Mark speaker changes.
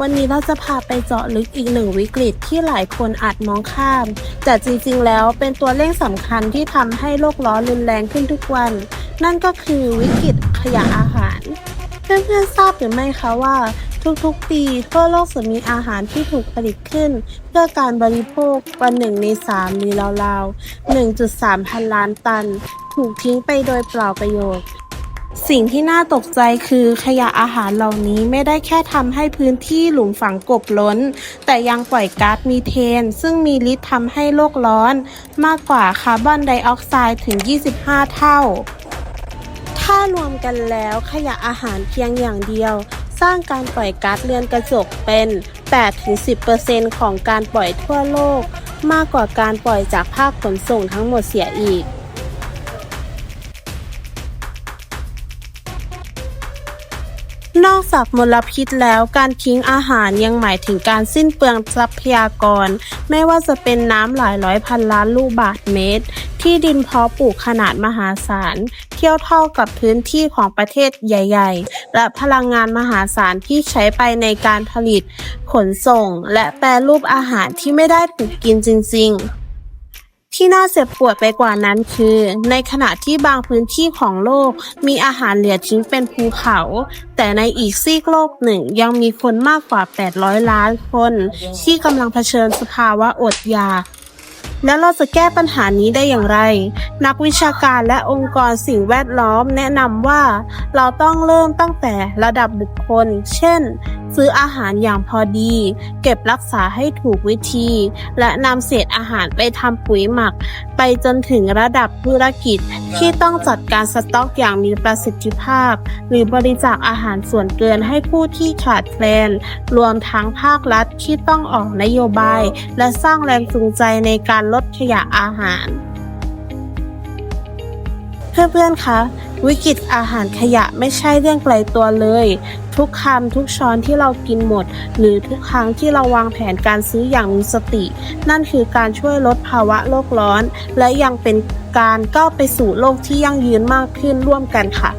Speaker 1: วันนี้เราจะพาไปเจาะลึกอีกหนึ่งวิกฤตที่หลายคนอาจมองข้าม แต่จริงๆ แล้วเป็นตัวเร่งสำคัญที่ทำให้โลกร้อนรุนแรงขึ้นทุกวัน นั่นก็คือวิกฤตขยะอาหาร เพื่อนๆทราบหรือไม่คะว่า ทุกๆ ปีทั่วโลกจะมีอาหารที่ถูกผลิตขึ้น เพื่อการบริโภคกว่าหนึ่งในสามหรือราวๆ 1.3 พันล้านตัน ถูกทิ้งไปโดยเปล่าประโยชน์ สิ่งที่น่าตกใจคือขยะอาหารเหล่านี้ไม่ได้แค่ทำให้พื้นที่หลุมฝังกบล้น แต่ยังปล่อยก๊าซมีเทน ซึ่งมีฤทธิ์ทำให้โลกร้อน มากกว่าคาร์บอนไดออกไซด์ถึง 25 เท่า ถ้ารวมกันแล้วขยะอาหารเพียงอย่างเดียว สร้างการปล่อยก๊าซเรือนกระจกเป็น 8-10%ของการปล่อยทั่วโลก มากกว่าการปล่อยจากภาคขนส่งทั้งหมดเสียอีก นอกจากมลพิษแล้วการทิ้งอาหารยังหมายถึงการสิ้นเปลืองทรัพยากร ไม่ว่าจะเป็นน้ำหลายร้อยพันล้านลูกบาศก์เมตร ที่ดินเพาะปลูกขนาดมหาศาล เที่ยบเท่ากับพื้นที่ของประเทศใหญ่ ๆ และพลังงานมหาศาลที่ใช้ไปในการผลิต ขนส่ง และแปรรูปอาหารที่ไม่ได้ถูกกินจริง ๆ ที่น่าเจ็บปวดไปกว่านั้นคือ ในขณะที่บางพื้นที่ของโลกมีอาหารเหลือทิ้งเป็นภูเขา แต่ในอีกซีกโลกหนึ่งยังมีคนมากกว่า 800 ล้านคน ที่กำลังเผชิญสภาวะอดอยาก แล้วเราจะแก้ปัญหานี้ได้อย่างไร นักวิชาการและองค์กรสิ่งแวดล้อมแนะนำว่า เราต้องเริ่มตั้งแต่ระดับบุคคล เช่น ซื้ออาหารอย่างพอดี เก็บรักษาให้ถูกวิธี และนำเศษอาหารไปทำปุ๋ยหมัก ไปจนถึงระดับธุรกิจที่ต้องจัดการสต็อกอย่างมีประสิทธิภาพ หรือบริจาคอาหารส่วนเกินให้ผู้ที่ขาดแคลน รวมทั้งภาครัฐที่ต้องออกนโยบาย และสร้างแรงจูงใจในการลดขยะอาหาร เพื่อนๆ คะ วิกฤตอาหารขยะไม่ใช่เรื่องไกลตัวเลย ทุกคำทุกช้อนที่เรากินหมด หรือทุกครั้งที่เราวางแผนการซื้ออย่างมีสติ นั่นคือการช่วยลดภาวะโลกร้อน และยังเป็นการก้าวไปสู่โลกที่ยั่งยืนมากขึ้นร่วมกันค่ะ